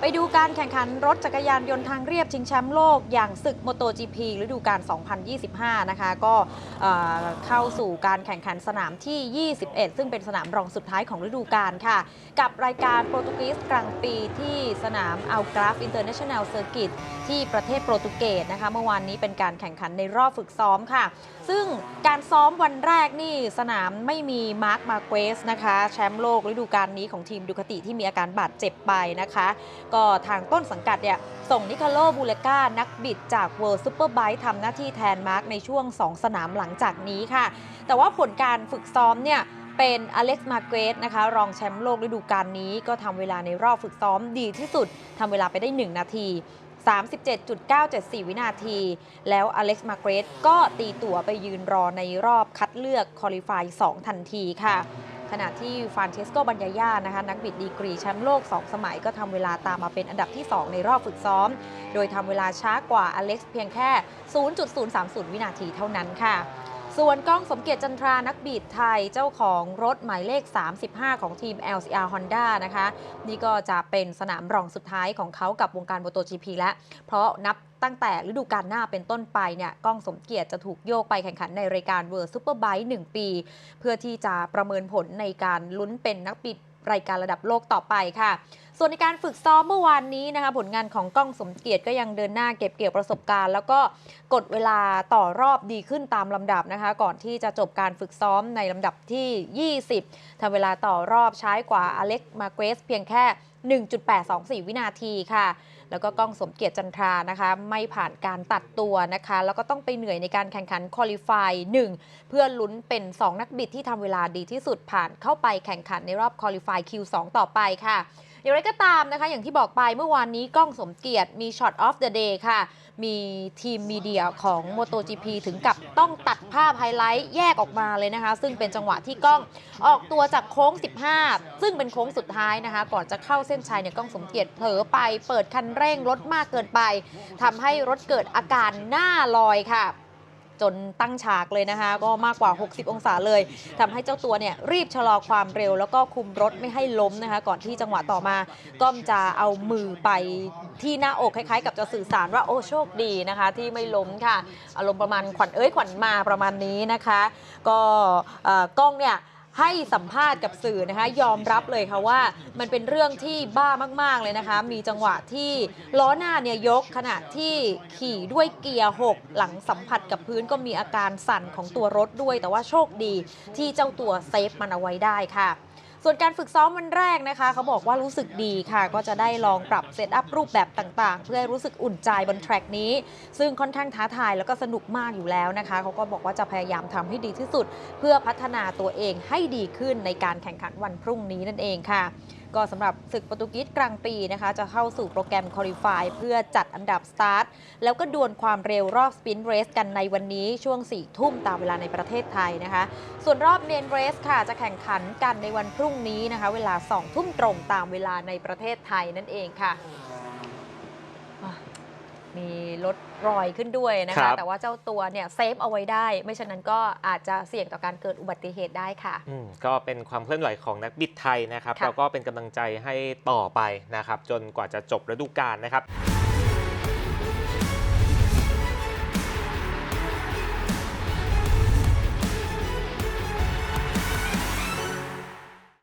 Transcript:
ไปดูการแข่งขันรถจักรยานยนต์ทางเรียบชิงแชมป์โลกอย่างศึก MotoGP ฤดูกาล 2025 นะคะ ก็เอ่อเข้าสู่การแข่งขันสนามที่ 21 ซึ่งเป็นสนามรองสุดท้ายของฤดูกาลค่ะ กับรายการโปรตุเกสกลางปีที่สนามอัลกราฟอินเตอร์เนชั่นแนลเซอร์กิตที่ประเทศโปรตุเกสนะคะ เมื่อวานนี้เป็นการแข่งขันในรอบฝึกซ้อมค่ะ ซึ่งการซ้อมวันแรกนี่สนามไม่มีมาร์คมาเกสนะคะแชมป์โลกฤดูกาลนี้ของทีมดูคาติที่มีอาการบาดเจ็บไปนะคะก็ทางต้นสังกัดเนี่ยส่งนิคาโลบูเลกานักบิดจาก World Superbike ทำหน้าที่แทนมาร์กในช่วง 2 สนามหลังจากนี้ค่ะ แต่ว่าผลการฝึกซ้อมเนี่ยเป็นอเล็กซ์มาเกรสนะคะ รองแชมป์โลกฤดูกาลนี้ก็ทำเวลาในรอบฝึกซ้อมดีที่สุดทำเวลาไปได้ 1 นาที 37.974 วินาที แล้วอเล็กซ์มาเกรสก็ตีตั๋วไปยืนรอในรอบคัดเลือกคอลิฟาย 2 ทันทีค่ะ ขณะที่ฟานเชสโกบัญญาญานะคะนักบิดดีกรีแชมป์โลก 2 สมัยก็ทำเวลาตามมาเป็นอันดับที่ 2 ในรอบฝึกซ้อม โดยทำเวลาช้ากว่าอเล็กซ์เพียงแค่ 0.030 วินาทีเท่านั้นค่ะ ส่วนก้องสมเกียรติจันทรานักบิดไทยเจ้าของรถหมายเลข 35 ของทีม LCR Honda นะคะ นี่ก็จะเป็นสนามรองสุดท้ายของเขากับวงการ MotoGP แล้ว เพราะนับตั้งแต่ฤดูกาลหน้าเป็นต้นไปเนี่ยก้องสมเกียรติจะถูกโยกไปแข่งขันในรายการ World Superbike 1 ปี เพื่อที่จะประเมินผลในการลุ้นเป็นนักบิดรายการระดับโลกต่อไปค่ะ ส่วนในการฝึกซ้อมเมื่อวานนี้นะคะผลงานของก้องสมเกียรติก็ยังเดินหน้าเก็บเกี่ยวประสบการณ์ แล้วก็กดเวลาต่อรอบดีขึ้นตามลำดับนะคะ ก่อนที่จะจบการฝึกซ้อมในลำดับที่ 20ทำเวลาต่อรอบใช้กว่าอเล็กมาเกรสเพียงแค่ 1.824 วินาทีค่ะ แล้วก็ก้องสมเกียรติจันทรานะคะ ไม่ผ่านการตัดตัวนะคะ แล้วก็ต้องไปเหนื่อยในการแข่งขันคอลิฟาย1เพื่อลุ้นเป็น 2 นักบิดที่ทำเวลาดีที่สุดผ่านเข้าไปแข่งขันในรอบคอลิฟาย Q2 ต่อไปค่ะอย่างไรก็ตามนะคะ อย่างที่บอกไปเมื่อวานนี้กล้องสมเกียรติมีช็อตออฟเดอะเดย์ค่ะ มีทีมมีเดียของ MotoGP ถึงกับต้องตัดภาพไฮไลท์แยกออกมาเลยนะคะ ซึ่งเป็นจังหวะที่กล้องออกตัวจากโค้ง 15 ซึ่งเป็นโค้งสุดท้ายนะคะ ก่อนจะเข้าเส้นชัยเนี่ยกล้องสมเกียรติเผลอไปเปิดคันเร่งรถมากเกินไปทำให้รถเกิดอาการหน้าลอยค่ะ จนตั้งฉากเลยนะคะ ก็มากกว่า 60 องศาเลยทำให้เจ้าตัวเนี่ยรีบชะลอความเร็ว แล้วก็คุมรถไม่ให้ล้มนะคะ ก่อนที่จังหวะต่อมาก้มจะเอามือไปที่หน้าอกคล้ายๆ กับจะสื่อสารว่าโอ้โชคดีนะคะ ที่ไม่ล้มค่ะอารมณ์ประมาณขวัญเอ้ยขวัญมาประมาณนี้นะคะ ก็กล้องเนี่ย ให้สัมภาษณ์กับสื่อนะคะ ยอมรับเลยค่ะว่า มันเป็นเรื่องที่บ้ามาก ๆ เลยนะคะ มีจังหวะที่ล้อหน้าเนี่ยยกขณะที่ขี่ด้วยเกียร์หกหลังสัมผัสกับพื้นก็มีอาการสั่นของตัวรถด้วย แต่ว่าโชคดีที่เจ้าตัวเซฟมันเอาไว้ได้ค่ะ ส่วนการฝึกซ้อมวันแรกนะคะ เขาบอกว่ารู้สึกดีค่ะ ก็จะได้ลองปรับเซตอัพรูปแบบต่าง ๆ เพื่อให้รู้สึกอุ่นใจบนแทร็กนี้ ซึ่งค่อนข้างท้าทายแล้วก็สนุกมากอยู่แล้วนะคะ เขาก็บอกว่าจะพยายามทำให้ดีที่สุด เพื่อพัฒนาตัวเองให้ดีขึ้นในการแข่งขันวันพรุ่งนี้นั่นเองค่ะ ก็สำหรับศึกโปรตุเกสกลางปีนะคะจะเข้าสู่โปรแกรมคอลิฟายเพื่อจัดอันดับสตาร์ทแล้วก็ดวลความเร็วรอบสปินเรสกันในวันนี้ช่วง 4 ทุ่มตามเวลาในประเทศไทยนะคะ ส่วนรอบเมนเรสค่ะจะแข่งขันกันในวันพรุ่งนี้นะคะ เวลา 2 ทุ่มตรงตามเวลาในประเทศไทยนั่นเองค่ะอะ มีลดรอยขึ้นด้วยนะครัคะ บ แต่ว่าเจ้าตัวเนี่ยเซฟเอาไว้ได้ ไม่ฉะนั้นก็อาจจะเสี่ยงต่อการเกิดอุบัติเหตุได้ค่ะ อืมก็เป็นความเคลื่อนไหวของนักบิดไทยนะครับค่ะ แล้วก็เป็นกำลังใจให้ต่อไปนะครับ จนกว่าจะจบฤดูกาลนะครับ